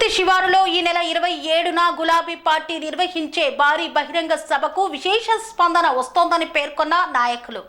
ఎల్కతుర్తి శివారులో ఈ నెల ఇరవై ఏడున గులాబీ పార్టీ నిర్వహించే భారీ బహిరంగ సభకు విశేష స్పందన వస్తోందని పేర్కొన్న నాయకులు.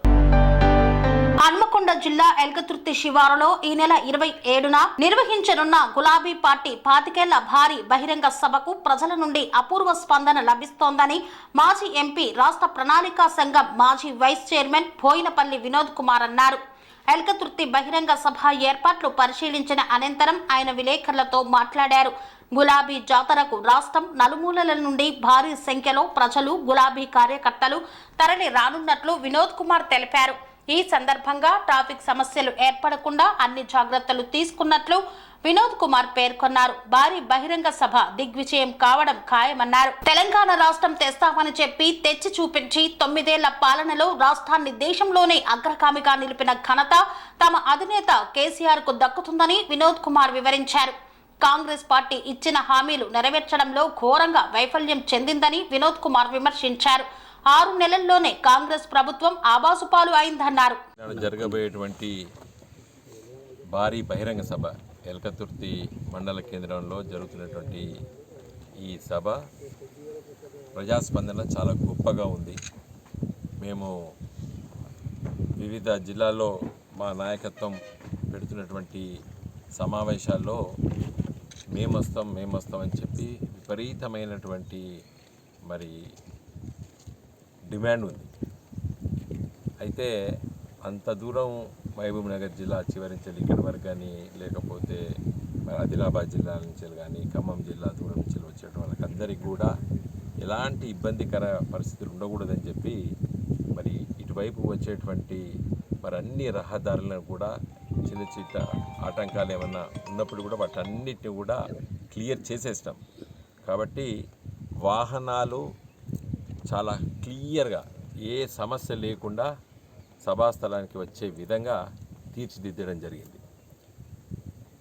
హన్మకొండ జిల్లా ఎల్కతుర్తి శివారులో ఈ నెల ఇరవై ఏడున నిర్వహించనున్న గులాబీ పార్టీ పాతికేళ్ళ భారీ బహిరంగ సభకు ప్రజల నుండి అపూర్వ స్పందన లభిస్తోందని మాజీ ఎంపీ రాష్ట్ర ప్రణాళికా సంఘం మాజీ వైస్ చైర్మన్ బోయినపల్లి వినోద్ కుమార్ అన్నారు. ఎల్కతుర్తి బహిరంగ సభ ఏర్పాట్లు పరిశీలించిన అనంతరం ఆయన విలేకరులతో మాట్లాడారు. గులాబీ జాతరకు రాష్ట్రం నలుమూలల నుండి భారీ సంఖ్యలో ప్రజలు గులాబీ కార్యకర్తలు తరలి రానున్నట్లు వినోద్ కుమార్ తెలిపారు. ఈ సందర్భంగా ట్రాఫిక్ సమస్యలు ఏర్పడకుండా అన్ని జాగ్రత్తలు తీసుకున్నట్లు వినోద్ కుమార్ పేర్కొన్నారు. భారీ బహిరంగ సభ దిగ్విజయం కావడం ఖాయమన్నారు. తెలంగాణ రాష్ట్రం తెస్తామని చెప్పి తెచ్చి చూపించి తొమ్మిదేళ్ళ పాలనలో రాష్ట్రాన్ని దేశంలోనే అగ్రగామిగా నిలిపిన ఘనత తమ అధినేత కేసీఆర్కు దక్కుతుందని వినోద్ కుమార్ వివరించారు. కాంగ్రెస్ పార్టీ ఇచ్చిన హామీలు నెరవేర్చడంలో ఘోరంగా వైఫల్యం చెందిందని వినోద్ కుమార్ విమర్శించారు. ఆరు నెలల్లోనే కాంగ్రెస్ ప్రభుత్వం ఆబాసుపాలు అయిందన్నారు. జరగబోయేటువంటి భారీ బహిరంగ సభ ఎల్కతుర్తి మండల కేంద్రంలో జరుగుతున్నటువంటి ఈ సభ ప్రజాస్పందన చాలా గొప్పగా ఉంది. మేము వివిధ జిల్లాల్లో మా నాయకత్వం పెడుతున్నటువంటి సమావేశాల్లో మేము వస్తాం మేము వస్తాం అని చెప్పి విపరీతమైనటువంటి మరి డిమాండ్ ఉంది. అయితే అంత దూరం మహబూబ్ నగర్ జిల్లా చివరి నుంచి ఇక్కడి వరకు కానీ లేకపోతే ఆదిలాబాద్ జిల్లా నుంచి కానీ ఖమ్మం జిల్లా దూరం నుంచి వచ్చేట వాళ్ళకందరికీ కూడా ఎలాంటి ఇబ్బందికర పరిస్థితులు ఉండకూడదని చెప్పి మరి ఇటువైపు వచ్చేటువంటి మరి అన్ని రహదారులను కూడా చిన్న చిన్న ఆటంకాలు ఏమన్నా ఉన్నప్పుడు కూడా వాటన్నిటిని కూడా క్లియర్ చేసేస్తాం కాబట్టి వాహనాలు చాలా క్లియర్గా ఏ సమస్య లేకుండా సభాస్థలానికి వచ్చే విధంగా తీర్చిదిద్దడం జరిగింది.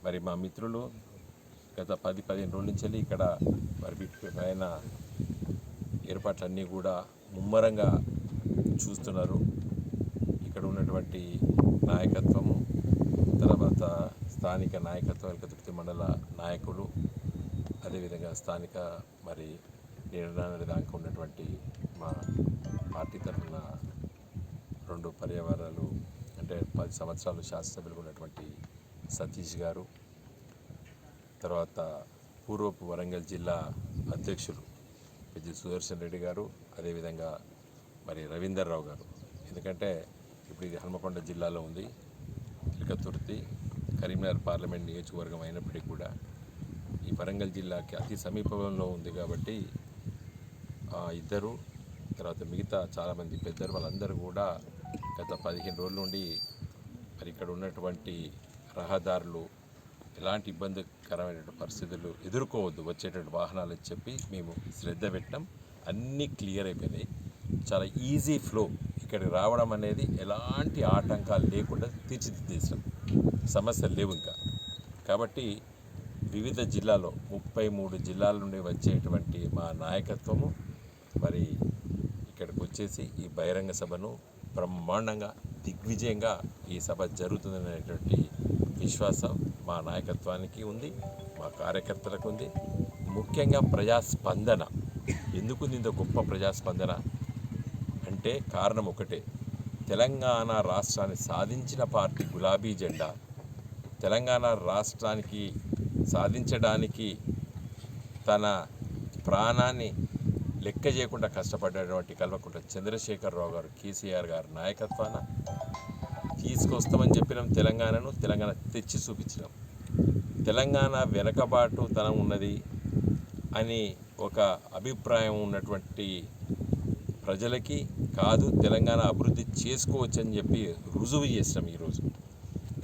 మరి మా మిత్రులు గత పది పదిహేను రోజుల నుంచి వెళ్ళి ఇక్కడ మరి పైన ఏర్పాట్లన్నీ కూడా ముమ్మరంగా చూస్తున్నారు. ఇక్కడ ఉన్నటువంటి నాయకత్వము తర్వాత స్థానిక నాయకత్వం ఎలకతుర్తి మండల నాయకులు అదేవిధంగా స్థానిక మరి నిర్ణయానికి దాకా ఉన్నటువంటి మా పార్టీ తరఫున రెండు పర్యావరణాలు అంటే పది సంవత్సరాలు శాసనసభ్యులుగా ఉన్నటువంటి సతీష్ గారు తర్వాత పూర్వపు వరంగల్ జిల్లా అధ్యక్షులు పెద్ద సుదర్శన్ రెడ్డి గారు అదేవిధంగా మరి రవీందర్ రావు గారు. ఎందుకంటే ఇప్పుడు ఇది హన్మకొండ జిల్లాలో ఉంది తిరుకతుర్తి కరీంనగర్ పార్లమెంట్ నియోజకవర్గం అయినప్పటికీ కూడా ఈ వరంగల్ జిల్లాకి అతి సమీపంలో ఉంది కాబట్టి ఇద్దరు తర్వాత మిగతా చాలామంది పెద్దలు వాళ్ళందరూ కూడా గత పదిహేను రోజుల నుండి మరి ఇక్కడ ఉన్నటువంటి రహదారులు ఎలాంటి ఇబ్బందికరమైనటువంటి పరిస్థితులు ఎదుర్కోవద్దు వచ్చేటువంటి వాహనాలు అని చెప్పి మేము శ్రద్ధ పెట్టాం. అన్నీ క్లియర్ అయిపోయినాయి. చాలా ఈజీ ఫ్లో ఇక్కడికి రావడం అనేది ఎలాంటి ఆటంకాలు లేకుండా తీర్చిదిద్దేశాం. సమస్యలు లేవు ఇంకా. కాబట్టి వివిధ జిల్లాలో ముప్పై మూడు జిల్లాల నుండి వచ్చేటువంటి మా నాయకత్వము మరి ఇక్కడికి వచ్చేసి ఈ బహిరంగ సభను బ్రహ్మాండంగా దిగ్విజయంగా ఈ సభ జరుగుతుందనేటువంటి విశ్వాసం మా నాయకత్వానికి ఉంది మా కార్యకర్తలకు ఉంది. ముఖ్యంగా ప్రజాస్పందన. ఎందుకు ఇంత గొప్ప ప్రజాస్పందన? అంటే కారణం ఒకటే. తెలంగాణ రాష్ట్రాన్ని సాధించిన పార్టీ గులాబీ జెండా. తెలంగాణ రాష్ట్రానికి సాధించడానికి తన ప్రాణాన్ని లెక్క చేయకుండా కష్టపడ్డటువంటి కల్వకుంట్ల చంద్రశేఖరరావు గారు కేసీఆర్ గారు నాయకత్వాన తీసుకొస్తామని చెప్పినాం తెలంగాణను. తెలంగాణ తెచ్చి చూపించినాం. తెలంగాణ వెనకబాటు తనం ఉన్నది అని ఒక అభిప్రాయం ఉన్నటువంటి ప్రజలకి కాదు తెలంగాణ అభివృద్ధి చేసుకోవచ్చని చెప్పి రుజువు చేసినాం ఈరోజు.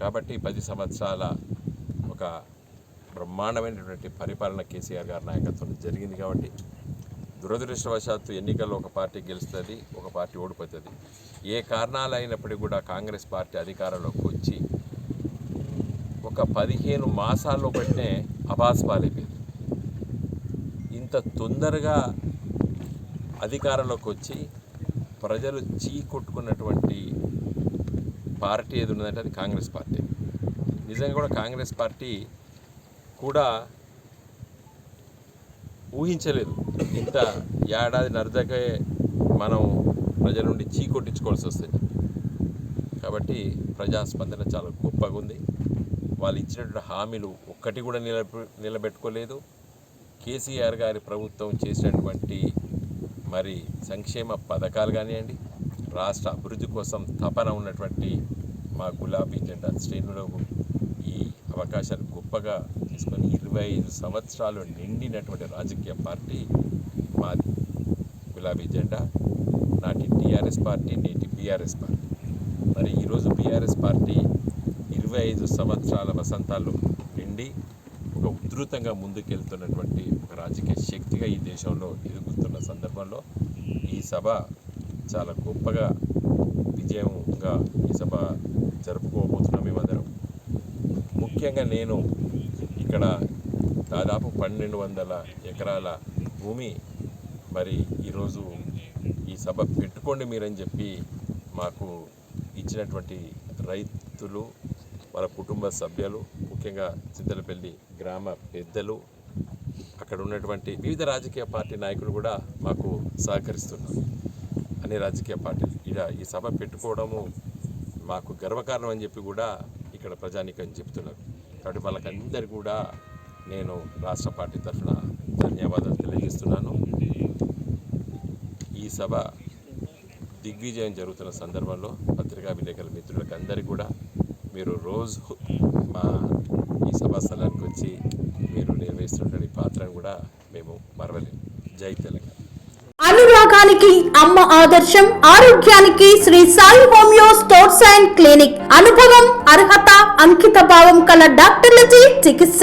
కాబట్టి పది సంవత్సరాల ఒక బ్రహ్మాండమైనటువంటి పరిపాలన కేసీఆర్ గారి నాయకత్వంలో జరిగింది కాబట్టి దురదృష్టవశాత్తు ఎన్నికల్లో ఒక పార్టీ గెలుస్తుంది ఒక పార్టీ ఓడిపోతుంది. ఏ కారణాలు అయినప్పటికీ కూడా కాంగ్రెస్ పార్టీ అధికారంలోకి వచ్చి ఒక పదిహేను మాసాల్లో పట్టినే అభాస్పాలైపోయింది ఇంత తొందరగా అధికారంలోకి వచ్చి ప్రజలు చీ కొట్టుకున్నటువంటి పార్టీ ఏది ఉన్నదంటే అది కాంగ్రెస్ పార్టీ. నిజంగా కూడా కాంగ్రెస్ పార్టీ కూడా ఊహించలేదు. ఇంత ఏడాది నరదకే మనం ప్రజల నుండి చీకొట్టించుకోవాల్సి వస్తుంది. కాబట్టి ప్రజాస్పందన చాలా గొప్పగా ఉంది. వాళ్ళు ఇచ్చినటువంటి హామీలు ఒక్కటి కూడా నిలబె నిలబెట్టుకోలేదు. కేసీఆర్ గారి ప్రభుత్వం చేసినటువంటి మరి సంక్షేమ పథకాలు కానివ్వండి రాష్ట్ర అభివృద్ధి కోసం తపన ఉన్నటువంటి మా గులాబీ జెండా శ్రేణులకు ఈ అవకాశాలు గొప్పగా తీసుకొని ఇరవై ఐదు సంవత్సరాలు నిండినటువంటి రాజకీయ పార్టీ మాది గులాబీ జెండా నాటి టీఆర్ఎస్ పార్టీ నేటి బీఆర్ఎస్ పార్టీ. మరి ఈరోజు బీఆర్ఎస్ పార్టీ ఇరవై ఐదు సంవత్సరాల వసంతాలు నిండి ఒక ఉధృతంగా ముందుకెళ్తున్నటువంటి ఒక రాజకీయ శక్తిగా ఈ దేశంలో ఎదుగుతున్న సందర్భంలో ఈ సభ చాలా గొప్పగా విజయంగా ఈ సభ జరుపుకోబోతున్నాం మేమందరం. ముఖ్యంగా నేను ఇక్కడ దాదాపు పన్నెండు వందల ఎకరాల భూమి మరి ఈరోజు ఈ సభ పెట్టుకోండి మీరని చెప్పి మాకు ఇచ్చినటువంటి రైతులు వాళ్ళ కుటుంబ సభ్యులు ముఖ్యంగా చింతలపల్లి గ్రామ పెద్దలు అక్కడ ఉన్నటువంటి వివిధ రాజకీయ పార్టీ నాయకులు కూడా మాకు సహకరిస్తున్నారు. అన్ని రాజకీయ పార్టీలు. ఇలా ఈ సభ పెట్టుకోవడము మాకు గర్వకారణం అని చెప్పి కూడా ఇక్కడ ప్రజానికని చెప్తున్నారు. కాబట్టి వాళ్ళకందరికీ కూడా నేను రాష్ట్ర పార్టీ తరఫున ధన్యవాదాలు తెలియజేస్తున్నాను. ఈ సభ దిగ్విజయం జరుగుతున్న సందర్భంలో పత్రికా విలేకరుల మిత్రులకు అందరికీ కూడా మీరు రోజు మా ఈ సభా స్థలానికి వచ్చి మీరు నిర్వహిస్తున్నటువంటి పాత్రను కూడా మేము మరవలేము. జై తెలంగాణ. అనురాగానికి అమ్మ ఆదర్శం ఆరోగ్యానికి Sri Sai homeo sports and clinic. అనుభవం అర్హత అంకిత భావం కల డాక్టర్లచే చికిత్స.